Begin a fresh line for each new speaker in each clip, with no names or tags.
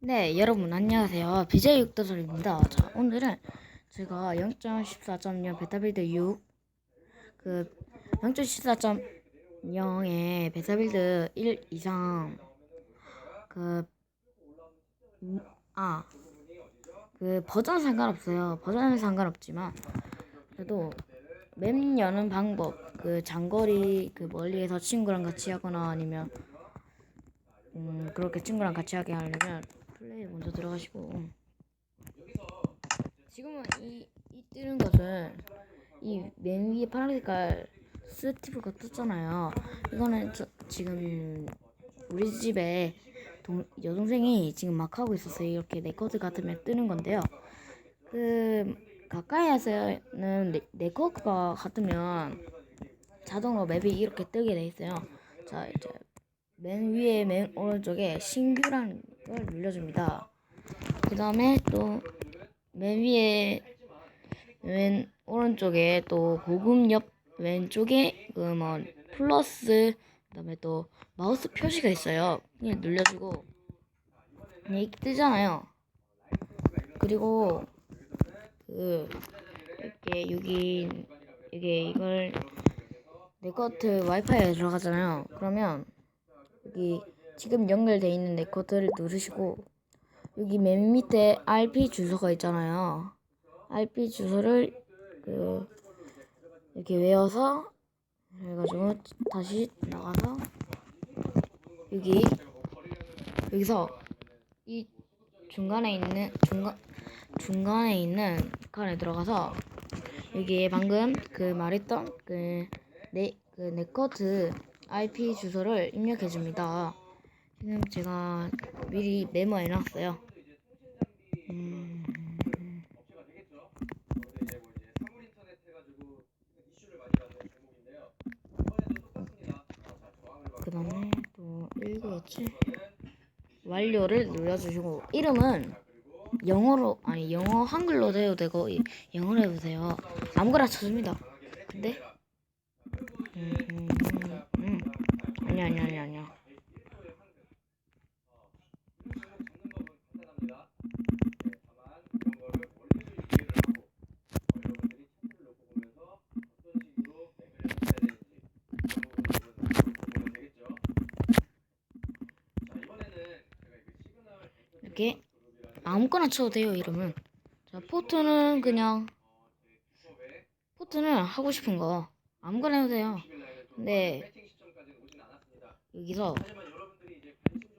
네, 여러분 안녕하세요. BJ 육도설입니다. 자, 오늘은 제가 0.14.0 베타빌드 6, 그 0.14.0의 베타빌드 1 이상, 그, 음, 아, 그 버전 상관없어요. 버전은 상관없지만, 그래도 맵 여는 방법, 그 장거리, 그 멀리에서 친구랑 같이 하거나 아니면 음, 그렇게 친구랑 같이 하게 하려면 먼저 들어가시고 지금은 이, 이 뜨는 것은 이 맨 위에 파란 색깔 스티브가 떴잖아요. 이거는 저, 지금 우리 집에 동, 여동생이 지금 막 하고 있었어요. 이렇게 네커드 같으면 뜨는 건데요. 그 가까이에서는 네, 네커드가 같으면 자동으로 맵이 이렇게 뜨게 돼 있어요. 자 이제 맨 위에 맨 오른쪽에 신규라는 걸 눌러줍니다. 그 다음에 또 맨 위에 맨 오른쪽에 또 고급 옆 왼쪽에 그 뭐 플러스 그 다음에 또 마우스 표시가 있어요. 그냥 그냥 이렇게 뜨잖아요. 그리고 그 이렇게 여기 이게 이걸 네커트 와이파이에 들어가잖아요. 그러면 여기 지금 연결돼 있는 네코드를 누르시고 여기 맨 밑에 RP 주소가 있잖아요. RP 주소를 그 이렇게 외워서 해가지고 다시 나가서 여기 여기서 이 중간에 있는 중간 중간에 있는 칸에 들어가서 여기에 방금 그 말했던 그 네 그 네코드 IP 주소를 입력해 줍니다. 지금 제가 미리 메모해 놨어요. 음, 그 다음에 또 읽어야지. 완료를 눌러주시고 이름은 영어로 아니 영어 한글로 해도 되고 이- 영어로 해도 돼요. 아무거나 쳐줍니다. 근데 음, 음, 음, 음. 아니 아니 아니 아니야. 이렇게 아무거나 쳐도 돼요 이름은. 자 포트는 그냥 포트는 하고 싶은 거 아무거나 해도 돼요. 근데 여기서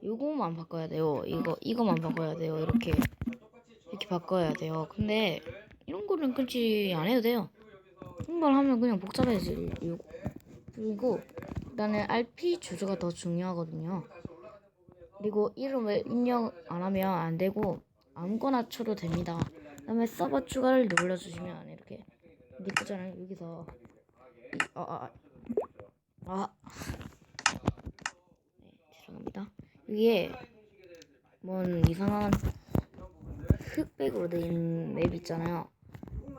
요거만 바꿔야 돼요. 이거 이거만 바꿔야 돼요. 이렇게 이렇게 바꿔야 돼요. 근데 이런 거는 굳이 안 해도 돼요. 걸 하면 그냥 복잡해지. 요 그리고 일단은 RP 주소가 더 중요하거든요. 그리고 이름을 입력 안 하면 안 되고 아무거나 쳐도 됩니다. 그다음에 서버 추가를 눌러주시면 이렇게 뜨잖아요. 여기서 이, 아, 아, 아. 네, 죄송합니다. 여기에 뭔 이상한 흑백으로 된 맵 있잖아요.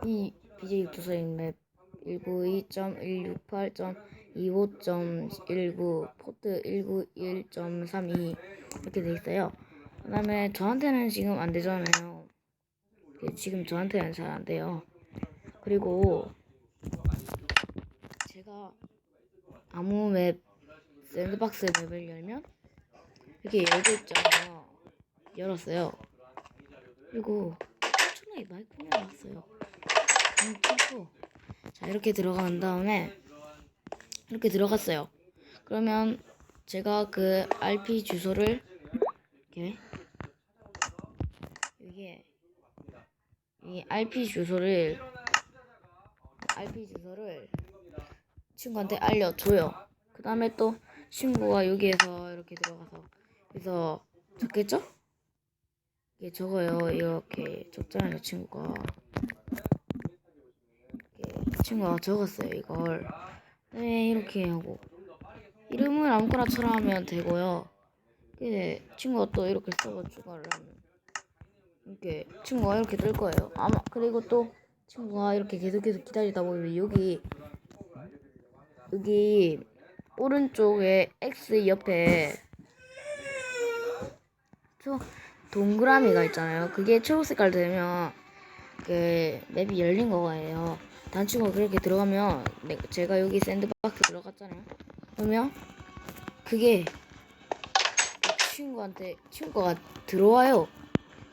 이 BJ 주소인 맵 192.168.25.19 포트 191.32 이렇게 돼 있어요. 그 다음에 저한테는 지금 안 되잖아요. 지금 저한테는 잘 안 돼요. 그리고 제가 아무 맵 샌드박스 맵을 열면 이렇게 열고 있잖아요. 열었어요. 그리고 엄청나게 마이크가 나왔어요. 자 이렇게 들어간 다음에 이렇게 들어갔어요. 그러면 제가 그 RP 주소를 이렇게 여기에 이 RP 주소를 RP 주소를 친구한테 알려줘요. 그 다음에 또 친구가 여기에서 이렇게 들어가서 그래서 적겠죠? 이게 적어요. 이렇게 적잖아요, 친구가. 친구가 적었어요, 이걸. 네, 이렇게 하고. 이름을 아무거나 쳐라 하면 되고요. 이게 친구가 또 이렇게 써가 추가를 하면 이렇게 친구가 이렇게 뜰 거예요. 아마 그리고 또 친구가 이렇게 계속해서 기다리다 보면 여기 여기 오른쪽에 X 옆에 저 동그라미가 있잖아요. 그게 초록 색깔 되면 그 맵이 열린 거예요. 친구가 그렇게 들어가면 내- 제가 여기 샌드박스 들어갔잖아요. 그러면 그게 그 친구한테 친구가 들어와요.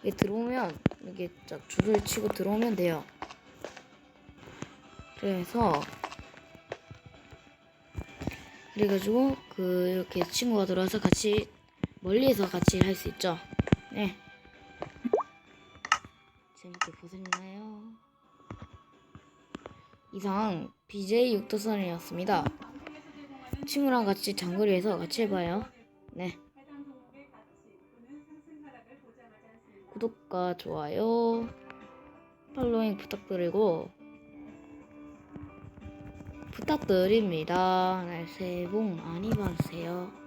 이게 들어오면 이게 쫙 줄을 치고 들어오면 돼요. 그래서 그래가지고 그 이렇게 친구가 들어와서 같이 멀리에서 같이 할 수 있죠. 네. 재밌게 보셨나요? 이상 BJ 육도선이었습니다. 친구랑 같이 장거리에서 같이 해봐요. 네. 구독과 좋아요, 팔로잉 부탁드리고 부탁드립니다. 네, 새해 복 많이 받으세요.